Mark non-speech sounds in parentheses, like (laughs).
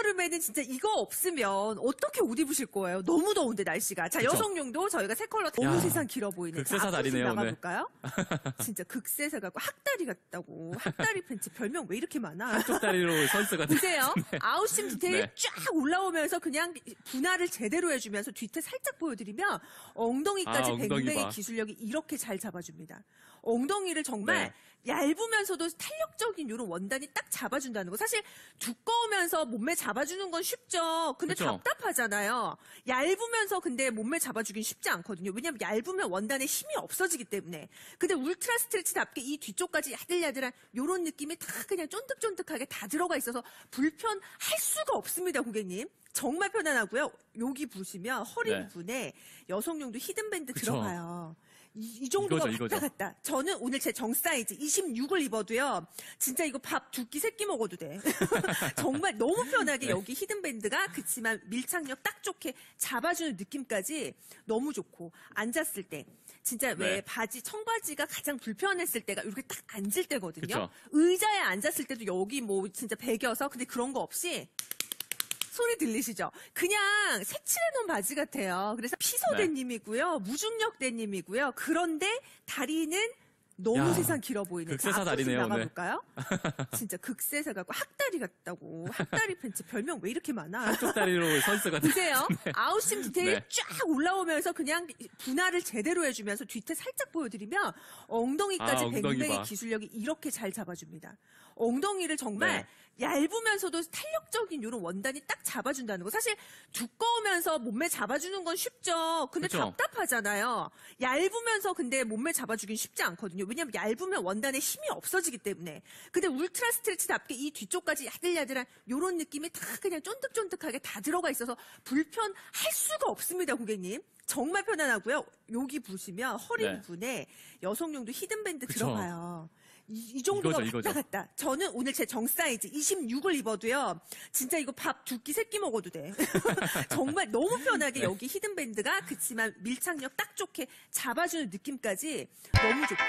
한여름에는 진짜 이거 없으면 어떻게 옷 입으실 거예요? 너무 더운데 날씨가. 자, 그쵸. 여성용도 저희가 새 컬러 너무 야, 세상 길어 보이는. 극세사 다리네요. 나가볼까요? (laughs) 진짜 극세사 같고 학다리 같다고. 학다리 팬츠 별명 왜 이렇게 많아? 쪽다리로 선수가 돼. 보세요. (laughs) 아웃심 디테일 네. 쫙 올라오면서 그냥 분할을 제대로 해주면서 뒤태 살짝 보여드리면 엉덩이까지 아, 뱅뱅의 봐. 기술력이 이렇게 잘 잡아줍니다. 엉덩이를 정말 네. 얇으면서도 탄력적인 이런 원단이 딱 잡아준다는 거. 사실 두꺼우면서 몸매 잡 아주는 건 쉽죠. 근데 그쵸. 답답하잖아요. 얇으면서 근데 몸매 잡아주긴 쉽지 않거든요. 왜냐면 얇으면 원단에 힘이 없어지기 때문에. 근데 울트라 스트레치답게 이 뒤쪽까지 야들야들한 이런 느낌이 다 그냥 쫀득쫀득하게 다 들어가 있어서 불편할 수가 없습니다, 고객님. 정말 편안하고요. 여기 보시면 허리 네. 부분에 여성용도 히든밴드 그쵸. 들어가요. 이, 이 정도가 이거죠, 이거죠. 왔다 갔다. 저는 오늘 제 정 사이즈 26을 입어도요. 진짜 이거 밥 두 끼 세 끼 먹어도 돼. (laughs) 정말 너무 편하게 네. 여기 히든밴드가 그치만 밀착력 딱 좋게 잡아주는 느낌까지 너무 좋고 앉았을 때 진짜 왜 네. 바지 청바지가 가장 불편했을 때가 이렇게 딱 앉을 때거든요. 그쵸. 의자에 앉았을 때도 여기 뭐 진짜 베겨서 근데 그런 거 없이 소리 들리시죠? 그냥 색칠해놓은 바지 같아요. 그래서 피서 네. 데님이고요. 무중력 데님이고요. 그런데 다리는 너무 야, 세상 길어 보이는. 극세사 다리네요. 나가볼까요? (laughs) 진짜 극세사 같고 학다리 같다고. 학다리 팬츠 별명 왜 이렇게 많아? 쪽다리로 선수가 돼. (laughs) 보세요. (laughs) 아웃심 디테일 네. 쫙 올라오면서 그냥 분할을 제대로 해주면서 뒤태 살짝 보여드리면 엉덩이까지 아, 엉덩이. 기술력이 이렇게 잘 잡아줍니다. 엉덩이를 정말 네. 얇으면서도 탄력적인 이런 원단이 딱 잡아준다는 거. 사실 두꺼우면서 몸매 잡아주는 건 쉽죠. 근데 그쵸. 답답하잖아요. 얇으면서 근데 몸매 잡아주긴 쉽지 않거든요. 왜냐면 얇으면 원단에 힘이 없어지기 때문에. 근데 울트라 스트레치답게 이 뒤쪽까지 야들야들한 이런 느낌이 다 그냥 쫀득쫀득하게 다 들어가 있어서 불편할 수가 없습니다, 고객님. 정말 편안하고요. 여기 보시면 허리 네. 부분에 여성용도 히든밴드 그쵸. 들어가요. 이, 이 정도가 이거죠, 왔다. 갔다. 저는 오늘 제 정 사이즈 26을 입어도요. 진짜 이거 밥 두 끼 세 끼 먹어도 돼. (laughs) 정말 너무 편하게 네. 여기 히든밴드가 그치만 밀착력 딱 좋게 잡아주는 느낌까지 너무 좋고.